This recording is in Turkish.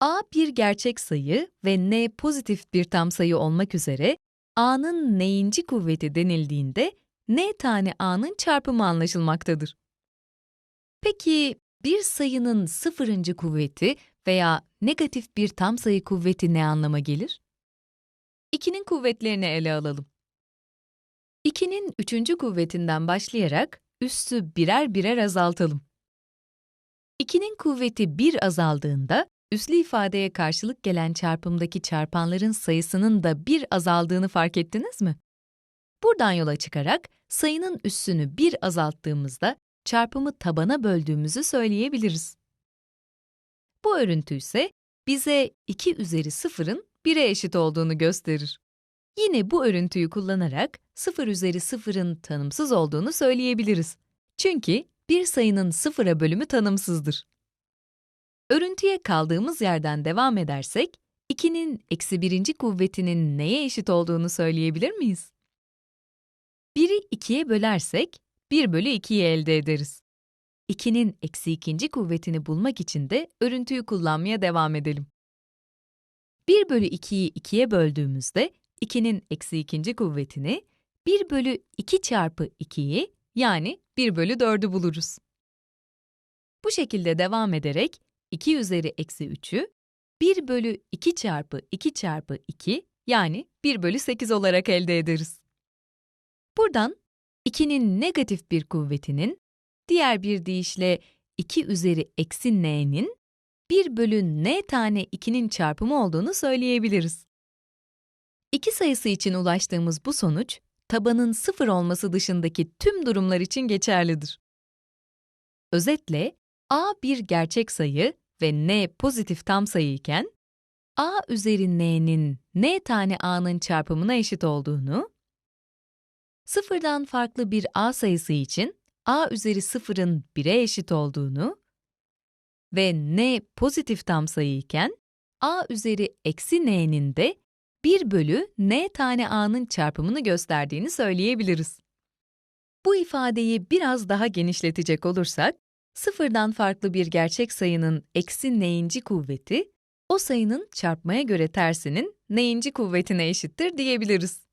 a bir gerçek sayı ve n pozitif bir tam sayı olmak üzere a'nın n'inci kuvveti denildiğinde n tane a'nın çarpımı anlaşılmaktadır. Peki bir sayının sıfırıncı kuvveti veya negatif bir tam sayı kuvveti ne anlama gelir? 2'nin kuvvetlerini ele alalım. 2'nin üçüncü kuvvetinden başlayarak üssü birer birer azaltalım. 2'nin kuvveti 1 azaldığında, üslü ifadeye karşılık gelen çarpımdaki çarpanların sayısının da 1 azaldığını fark ettiniz mi? Buradan yola çıkarak sayının üssünü 1 azalttığımızda çarpımı tabana böldüğümüzü söyleyebiliriz. Bu örüntü ise bize 2 üzeri 0'ın 1'e eşit olduğunu gösterir. Yine bu örüntüyü kullanarak 0 üzeri 0'ın tanımsız olduğunu söyleyebiliriz. Çünkü bir sayının sıfıra bölümü tanımsızdır. Örüntüye kaldığımız yerden devam edersek, 2'nin eksi birinci kuvvetinin neye eşit olduğunu söyleyebilir miyiz? 1'i 2'ye bölersek, 1 bölü 2'yi elde ederiz. 2'nin eksi ikinci kuvvetini bulmak için de örüntüyü kullanmaya devam edelim. 1 bölü 2'yi 2'ye böldüğümüzde 2'nin eksi ikinci kuvvetini 1 bölü 2 çarpı 2'yi yani 1 bölü 4'ü buluruz. Bu şekilde devam ederek 2 üzeri eksi 3'ü 1 bölü 2 çarpı 2 çarpı 2 yani 1 bölü 8 olarak elde ederiz. Buradan 2'nin negatif bir kuvvetinin, diğer bir deyişle 2 üzeri eksi n'nin 1 bölü n tane 2'nin çarpımı olduğunu söyleyebiliriz. İki sayısı için ulaştığımız bu sonuç, tabanın sıfır olması dışındaki tüm durumlar için geçerlidir. Özetle, a bir gerçek sayı ve n pozitif tam sayı iken, a üzeri n'nin n tane a'nın çarpımına eşit olduğunu, sıfırdan farklı bir a sayısı için a üzeri sıfırın 1'e eşit olduğunu ve n pozitif tam sayı iken, a üzeri eksi n'nin de 1 bölü n tane a'nın çarpımını gösterdiğini söyleyebiliriz. Bu ifadeyi biraz daha genişletecek olursak, sıfırdan farklı bir gerçek sayının eksi n'inci kuvveti, o sayının çarpmaya göre tersinin n'inci kuvvetine eşittir diyebiliriz.